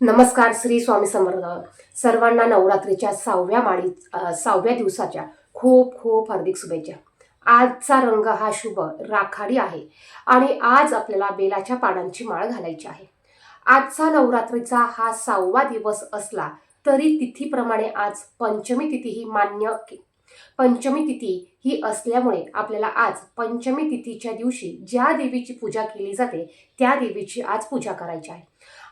नमस्कार श्री स्वामी समर्थ. सर्वांना नवरात्रीच्या सहाव्या माळी सहाव्या दिवसाच्या खूप खूप हार्दिक शुभेच्छा. आजचा रंग हा शुभ राखाडी आहे आणि आज आपल्याला बेलाच्या पानांची माळ घालायची आहे. आजचा नवरात्रीचा हा सहावा दिवस असला तरी तिथीप्रमाणे आज पंचमी तिथी ही मान्य के- पंचमी तिथी ही असल्यामुळे आपल्याला आज पंचमी तिथीच्या दिवशी ज्या देवीची पूजा केली जाते त्या देवीची आज पूजा करायची आहे.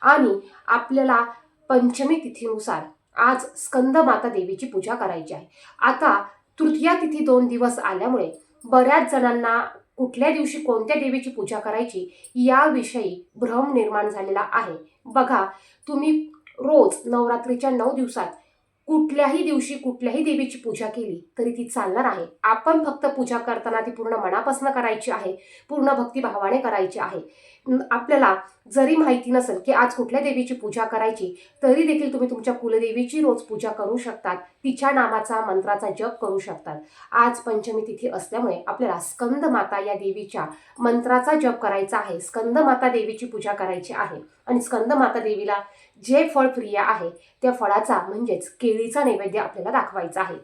आणि आपल्याला पंचमी तिथीनुसार आज स्कंद माता देवीची पूजा करायची आहे. आता तृतीया तिथी दोन दिवस आल्यामुळे बऱ्याच जणांना कुठल्या दिवशी कोणत्या देवीची पूजा करायची याविषयी भ्रम निर्माण झालेला आहे. बघा तुम्ही रोज नवरात्रीच्या नऊ दिवसात कुठल्याही दिवशी कुठल्याही देवीची पूजा केली तरी ती चालणार आहे. आपण फक्त पूजा करताना ती पूर्ण मनापासून करायची आहे पूर्ण भक्तिभावाने करायची आहे. आपल्याला जरी माहिती नसेल की आज कुठल्या देवीची पूजा करायची तरी देखील तुम्ही तुमच्या कुलदेवीची रोज पूजा करू शकतात तिच्या नामाचा मंत्राचा जप करू शकतात. आज पंचमी तिथी असल्यामुळे आपल्याला स्कंद माता या देवीच्या मंत्राचा जप करायचा आहे. स्कंद माता देवीची पूजा करायची आहे. आणि स्कंद माता देवीला जे फळ प्रिय आहे त्या फळाचा म्हणजेच केळीचा नैवेद्य आपल्याला दाखवायचा आहे.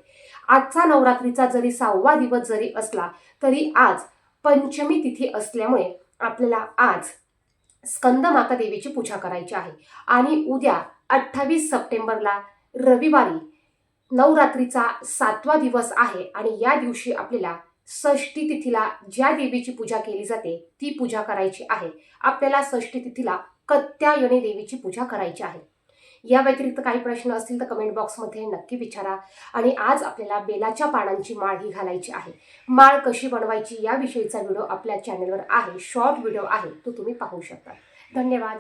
आजचा नवरात्रीचा जरी सहावा दिवस जरी असला तरी आज पंचमी तिथी असल्यामुळे आपल्याला आज स्कंद माता देवीची पूजा करायची आहे. आणि उद्या अठ्ठावीस सप्टेंबरला रविवारी नवरात्रीचा सातवा दिवस आहे आणि या दिवशी आपल्याला षष्ठी तिथीला ज्या देवीची पूजा केली जाते ती पूजा करायची आहे. आपल्याला षष्ठी तिथीला कत्यायने देवीची पूजा करायची आहे? या व्यतिरिक्त काही प्रश्न असतील तर कमेंट बॉक्समध्ये नक्की विचारा. आणि आज आपल्याला बेलाच्या पानांची माळ ही घालायची आहे. माळ कशी बनवायची याविषयीचा व्हिडिओ आपल्या चॅनलवर आहे. शॉर्ट व्हिडिओ आहे. तो तुम्ही पाहू शकता. धन्यवाद.